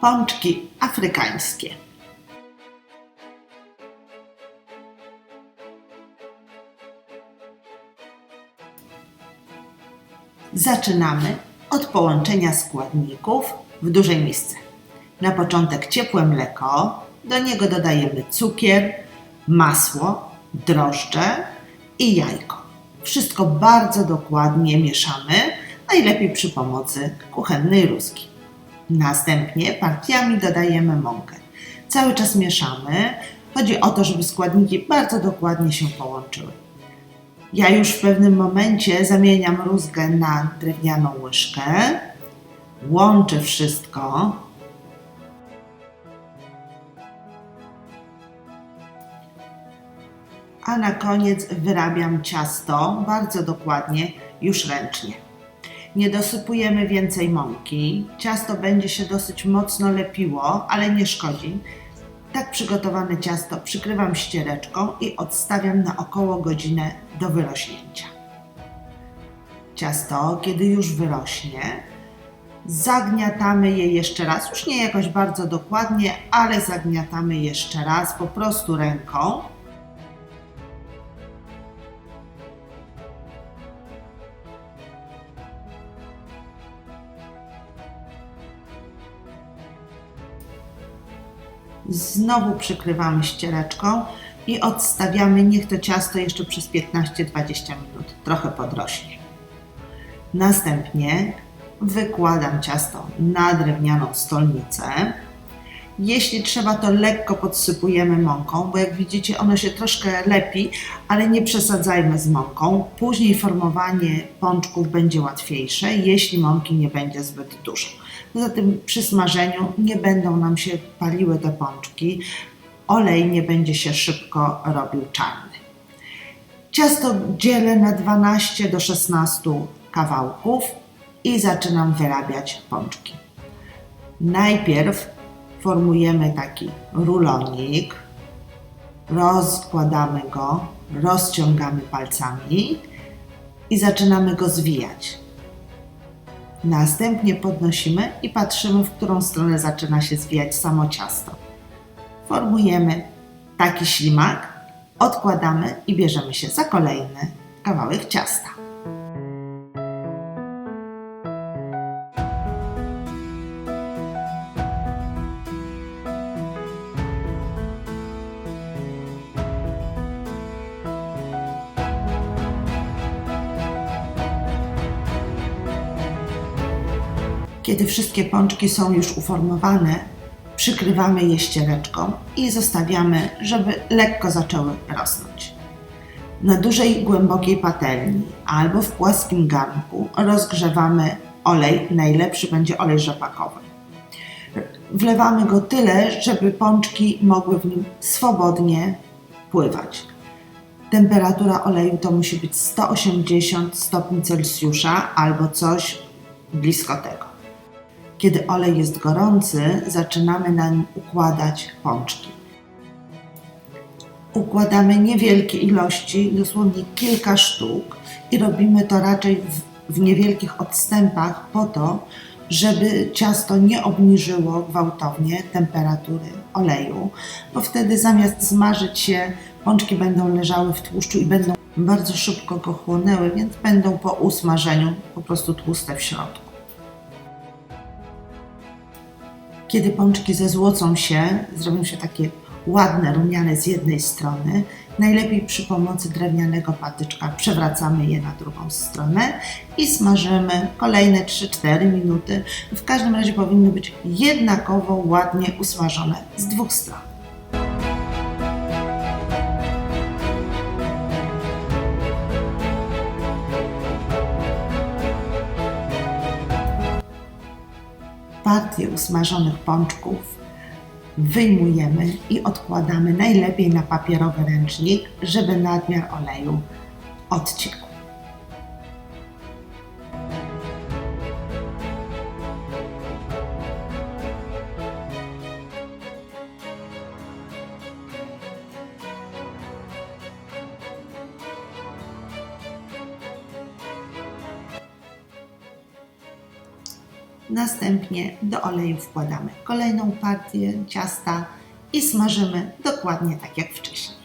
Pączki afrykańskie. Zaczynamy od połączenia składników w dużej misce. Na początek ciepłe mleko, do niego dodajemy cukier, masło, drożdże i jajko. Wszystko bardzo dokładnie mieszamy, najlepiej przy pomocy kuchennej rózgi. Następnie partiami dodajemy mąkę. Cały czas mieszamy. Chodzi o to, żeby składniki bardzo dokładnie się połączyły. Ja już w pewnym momencie zamieniam rózgę na drewnianą łyżkę, łączę wszystko. A na koniec wyrabiam ciasto bardzo dokładnie, już ręcznie. Nie dosypujemy więcej mąki. Ciasto będzie się dosyć mocno lepiło, ale nie szkodzi. Tak przygotowane ciasto przykrywam ściereczką i odstawiam na około godzinę do wyrośnięcia. Ciasto, kiedy już wyrośnie, zagniatamy je jeszcze raz. Już nie jakoś bardzo dokładnie, ale zagniatamy jeszcze raz po prostu ręką. Znowu przykrywamy ściereczką i odstawiamy, niech to ciasto jeszcze przez 15-20 minut trochę podrośnie. Następnie wykładam ciasto na drewnianą stolnicę. Jeśli trzeba, to lekko podsypujemy mąką, bo jak widzicie, ono się troszkę lepi, ale nie przesadzajmy z mąką. Później formowanie pączków będzie łatwiejsze, jeśli mąki nie będzie zbyt dużo. Poza tym przy smażeniu nie będą nam się paliły te pączki, olej nie będzie się szybko robił czarny. Ciasto dzielę na 12 do 16 kawałków i zaczynam wyrabiać pączki. Najpierw formujemy taki rulonik, rozkładamy go, rozciągamy palcami i zaczynamy go zwijać. Następnie podnosimy i patrzymy, w którą stronę zaczyna się zwijać samo ciasto. Formujemy taki ślimak, odkładamy i bierzemy się za kolejny kawałek ciasta. Kiedy wszystkie pączki są już uformowane, przykrywamy je ściereczką i zostawiamy, żeby lekko zaczęły rosnąć. Na dużej, głębokiej patelni albo w płaskim garnku rozgrzewamy olej, najlepszy będzie olej rzepakowy. Wlewamy go tyle, żeby pączki mogły w nim swobodnie pływać. Temperatura oleju to musi być 180 stopni Celsjusza albo coś blisko tego. Kiedy olej jest gorący, zaczynamy na nim układać pączki. Układamy niewielkie ilości, dosłownie kilka sztuk, i robimy to raczej w, w niewielkich odstępach, po to, żeby ciasto nie obniżyło gwałtownie temperatury oleju, bo wtedy zamiast zmarzyć się, pączki będą leżały w tłuszczu i będą bardzo szybko go chłonęły, więc będą po usmażeniu po prostu tłuste w środku. Kiedy pączki zezłocą się, zrobią się takie ładne, rumiane z jednej strony, najlepiej przy pomocy drewnianego patyczka przewracamy je na drugą stronę i smażymy kolejne 3-4 minuty. W każdym razie powinny być jednakowo ładnie usmażone z dwóch stron. Partię usmażonych pączków wyjmujemy i odkładamy najlepiej na papierowy ręcznik, żeby nadmiar oleju odciekł. Następnie do oleju wkładamy kolejną partię ciasta i smażymy dokładnie tak jak wcześniej.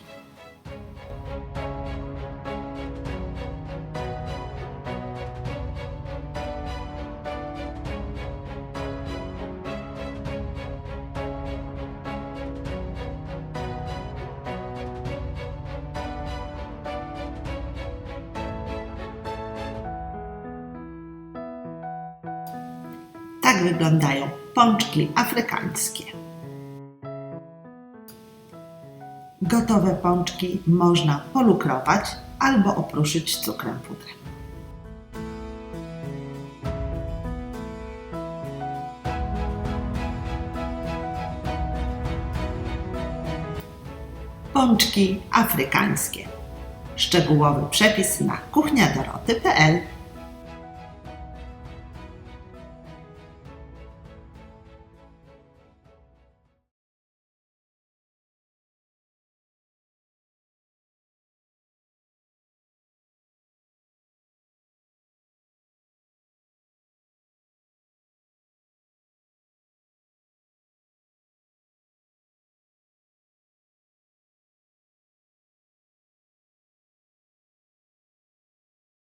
Tak wyglądają pączki afrykańskie. Gotowe pączki można polukrować albo opruszyć cukrem pudrem. Pączki afrykańskie. Szczegółowy przepis na kuchniadoroty.pl